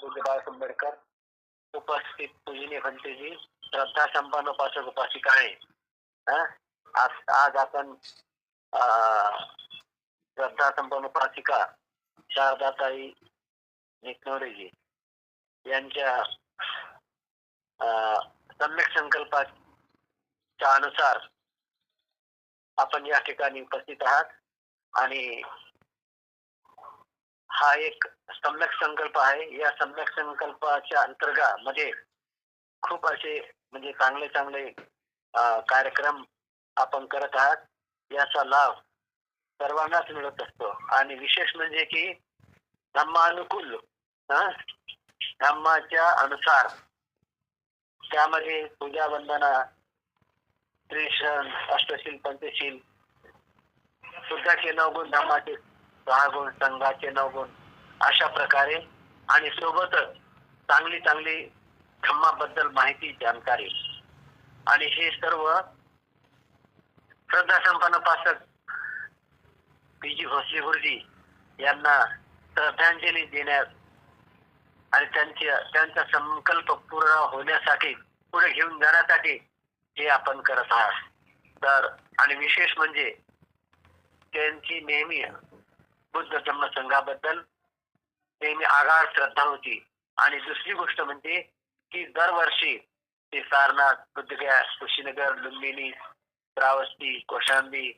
पूज्य बाळक आंबेडकर उपस्थित पूजनीय भंतेजी श्रद्धा संपन्न उपासक उपासिका आहे. आज आज आपण श्रद्धा संपन्न उपासिका शारदाताई निकनोरेजी यांच्या अं, सम्यक संकल्पाच्या अनुसार आपण या ठिकाणी उपस्थित आहात आणि हा एक सम्यक संकल्प आहे. या सम्यक संकल्पाच्या अंतर्गत मध्ये खूप असे म्हणजे चांगले चांगले कार्यक्रम आपण करत आहात. याचा लाभ सर्वांनाच मिळत असतो. आणि विशेष म्हणजे की धम्मानुकूल धम्माच्या अनुसार त्यामध्ये पूजा वंदना त्रिशण अष्टशील पंचशील शुद्धाचे नवगुण धम्माचे सहा गुण संघाचे नऊ गुण अशा प्रकारे आणि सोबतच चांगली चांगली धम्माबद्दल माहिती जानकारी आणि हे सर्व श्रद्धा संपन्न पासक पी जी भोसले गुरुजी यांना श्रद्धांजली देण्यास आणि त्यांच्या त्यांचा संकल्प पूर्ण होण्यासाठी पुढे घेऊन जाण्यासाठी हे आपण करत आहात. तर आणि विशेष म्हणजे त्यांची नेहमी बुद्ध धम्म संघाबद्दल नेहमी आगाढ श्रद्धा होती. आणि दुसरी गोष्ट म्हणजे की दरवर्षी ते सारनाथ बुद्धगया कुशीनगर लुंबिनी श्रावस्ती कोशांबी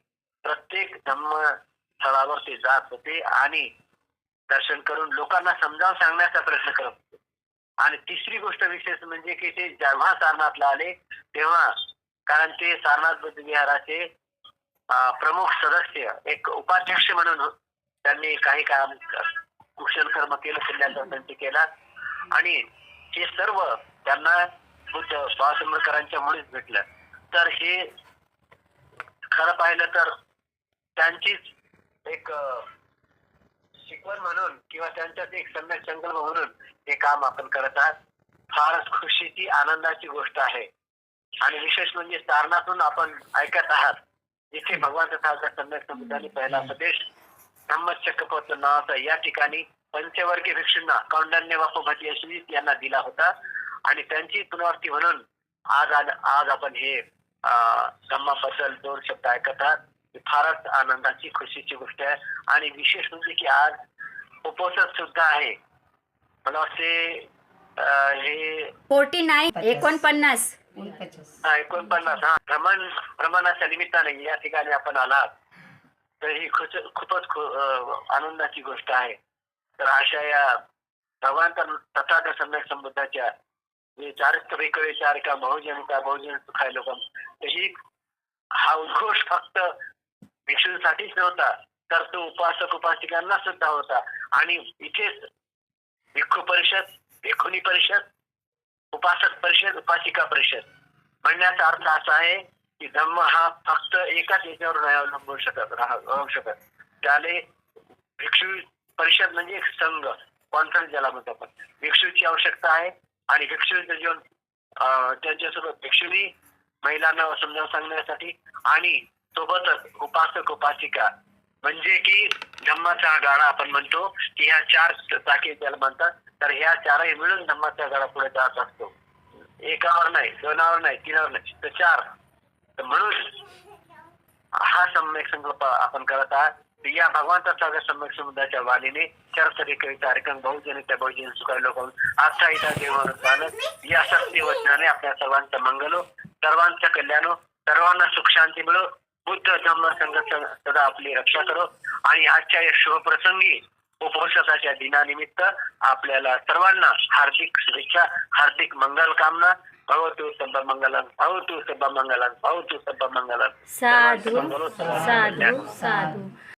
प्रत्येक धम्म स्थळावर ते जात होते आणि दर्शन करून लोकांना समजावून सांगण्याचा प्रयत्न करत होते. आणि तिसरी गोष्ट विशेष म्हणजे की ते जेव्हा सारनाथला आले तेव्हा कारण ते सारनाथ बुद्ध विहाराचे प्रमुख सदस्य एक उपाध्यक्ष म्हणून त्यांनी काही काम कुशल कर्म केलं कल्याण केला. आणि हे सर्व त्यांना बुद्ध बाळासंबेडकरांच्या मुळेच भेटलं. तर हे खरं पाहिलं तर त्यांचीच एक शिकवण म्हणून किंवा त्यांच्यात एक सम्यक संकल्प म्हणून हे काम आपण करत आहात. फारच खुशीची आनंदाची गोष्ट आहे. आणि विशेष म्हणजे सारनाथून आपण ऐकत आहात. जिथे भगवान तथागत सम्यक संबुद्धांनी पहिला उपदेश धम्मचक्कपत नावाचा या ठिकाणी पंचवर्गीय भिक्षूंना कौंडन्य बापू भटी यांना दिला होता. आणि त्यांची पुनरावृत्ती म्हणून आज आज आपण हे धम्माबद्दल दोन शब्द ऐकत आहात. ही फारच आनंदाची खुशीची गोष्ट आहे. आणि विशेष म्हणजे की आज उपोषण सुद्धा आहे. मला वाटते अं, हे फोर्टी नाईन. एकोणपन्नास. हा, एकोणपन्नास. हा भ्रमण भ्रमणाच्या निमित्ताने या ठिकाणी आपण आलात. तर ही खूप खूपच खू- आनंदाची गोष्ट आहे. तर अशा या भगवान तथा तथागत सम्यक संबंधाच्या जे चारित्र वेकळे चारिका बहुजन सुखाय लोक तर ही हा उद्घोष फक्त भिक्षूंसाठीच नव्हता तर तो उपासक उपासिकांना सुद्धा होता. आणि इथेच भिक्खू परिषद भिक्खुनी परिषद उपासक परिषद उपासिका परिषद. म्हणण्याचा अर्थ असा आहे की धम्म हा फक्त एकाच याच्यावर नाही अवलंबून शकत राहू शकत. त्याने भिक्षू परिषद म्हणजे एक संघ कॉन्फरन्स ज्याला म्हणतो आपण. भिक्षूची आवश्यकता आहे आणि भिक्षूचं जीवन त्यांच्यासोबत भिक्षुनी महिलांना समजावून सांगण्यासाठी आणि सोबतच उपासक उपासिका म्हणजे की धम्माचा हा गाडा आपण म्हणतो की ह्या चार चाकी ज्याला म्हणतात तर ह्या चारही मिळून धम्माचा गाडा पुढे जात असतो. एकावर नाही दोनावर नाही तीनावर नाही तर चार. म्हणून हा सम्यक संकल्प आपण करत आहात. या भगवंता सागर सम्यक समुदायाच्या वाणीने चरसरी कविता कार्यक्रम बहुजन त्या बहुजन सुखाय लोक आजचा इथं देवान या शक्ती वचनाने आपल्या सर्वांचं मंगलो सर्वांचं कल्याणो हो, सर्वांना सुख शांती मिळो. बुद्ध धम्म संघ सदा आपली रक्षा करो. आणि आजच्या या शुभप्रसंगी उपवासाच्या दिनानिमित्त आपल्याला सर्वांना हार्दिक शुभेच्छा हार्दिक मंगल कामना. भवतु मंगलम भवतु मंगलम भवतु मंगलम साधू साधू साधू